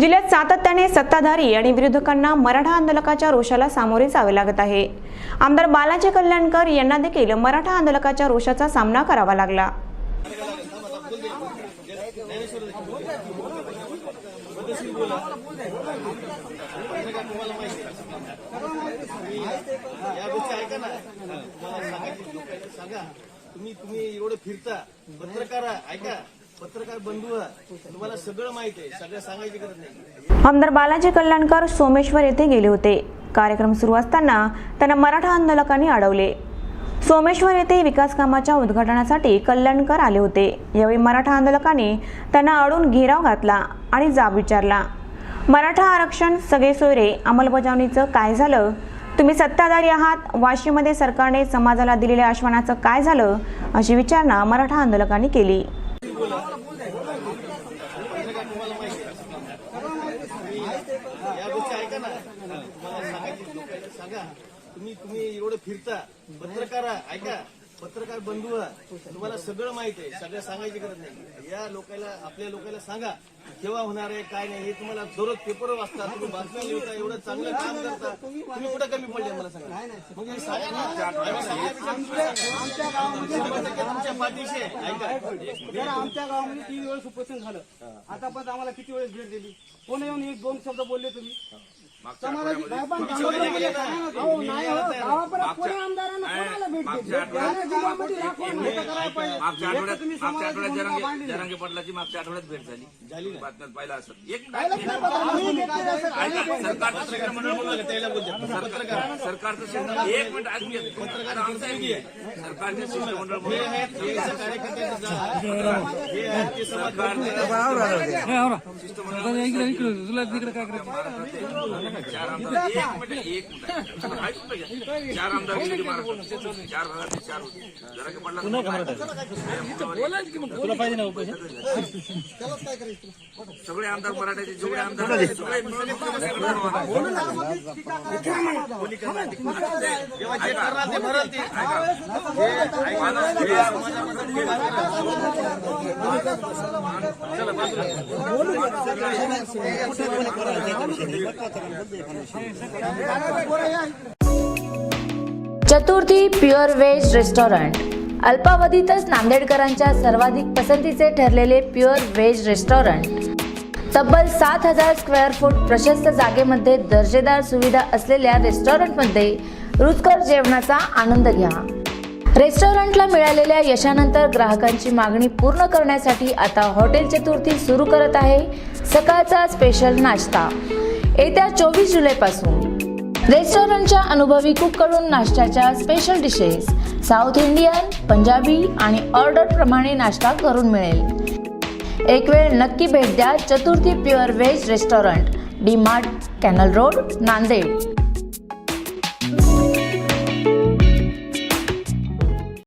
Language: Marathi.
जिल्ह्यात सातत्याने सत्ताधारी आणि विरोधकांना मराठा आंदोलकाच्या रोषाला सामोरे जावे लागत आहे. आमदार बालाजी कल्याणकर यांना देखील मराठा आंदोलकाच्या रोषाचा सामना करावा लागला. तुम्ही तुम्ही एवढं फिरता. पत्रकार ऐका. पत्रकार बंधू तुम्हाला सगळं माहीत आहे. सगळं सांगायची गरज नाही. आमदार बालाजी कल्याणकर सोमेश्वर येथे गेले होते. कार्यक्रम सुरू असताना त्यांना मराठा आंदोलकांनी अडवले. सोमेश्वर येथे विकास कामाच्या उद्घाटनासाठी कल्याणकर आले होते. यावेळी मराठा आंदोलकांनी त्यांना अडून घेराव घातला आणि जाब विचारला. मराठा आरक्षण सगळे सोयरे अंमलबजावणीचं काय झालं? तुम्ही सत्ताधारी आहात. वाशीमध्ये सरकारने समाजाला दिलेल्या आश्वानाचं काय झालं? अशी विचारणा मराठा आंदोलकांनी केली. या गोष्टी ऐका ना. तुम्हाला सांगायची सांगा तुम्ही तुम्ही एवढं फिरता. पत्रकार ऐका. पत्रकार बंधू आहे. तुम्हाला सगळं माहीत आहे सगळं सांगायची गरज नाही. या लोकांना आपल्या लोकांना सांगा केव्हा होणार आहे काय नाही हे तुम्हाला दररोज पेपर वाचता तुम्ही बातम्या लिहिता एवढं चांगलं काम करता तुम्ही कुठं कमी पडले मला सांगा. मग हे टक्के तुमच्या पाठीशी ऐका. जर आमच्या गावामध्ये तीन वेळेस उपोषण झालं आतापर्यंत आम्हाला किती वेळेस भेट दिली? कोण येऊन एक दोन शब्द बोलले तुम्ही? समाजाची पण हो, गावापर्यंत कोणी आमदारांना कोणाला भेट मागच्या आठवड्यात मागच्या आठवड्यात जरांगे जरांगे मागच्या आठवड्यात भेट झाली बातम्यात पाहिलं असत एक सरकारचं शिष्टमंडळ सरकारचं शिष्टमंडळ एक मिनिट ऐकून घ्या. आता सरकारचे शिष्टमंडळ चार आमदार एक मिनिट एक मिनिट चार आमदार महाराष्ट्रात चार होते सगळे आमदार मराठ्याचे जेवढे आमदार सगळे मिळून. ते ते चतुर्थी प्युअर व्हेज रेस्टॉरंट. अल्पावधीतच नांदेडकरांच्या सर्वाधिक पसंतीचे ठरलेले प्युअर व्हेज रेस्टॉरंट. तब्बल सात हजार स्क्वेअर फूट प्रशस्त जागेमध्ये दर्जेदार सुविधा असलेल्या रेस्टॉरंटमध्ये रुचकर जेवणाचा आनंद घ्या. रेस्टॉरंटला मिळालेल्या यशानंतर ग्राहकांची मागणी पूर्ण करण्यासाठी आता हॉटेल चतुर्थी सुरू करत आहे सकाळचा स्पेशल नाश्ता. येत्या चोवीस जुलैपासून रेस्टॉरंटच्या अनुभवी कुककडून नाश्त्याच्या special dishes south Indian Punjabi आणि ऑर्डर प्रमाणे नाश्ता करून मिळेल. एक वेळ नक्की भेट द्या Chaturthi pure veg restaurant D mart canal road Nanded.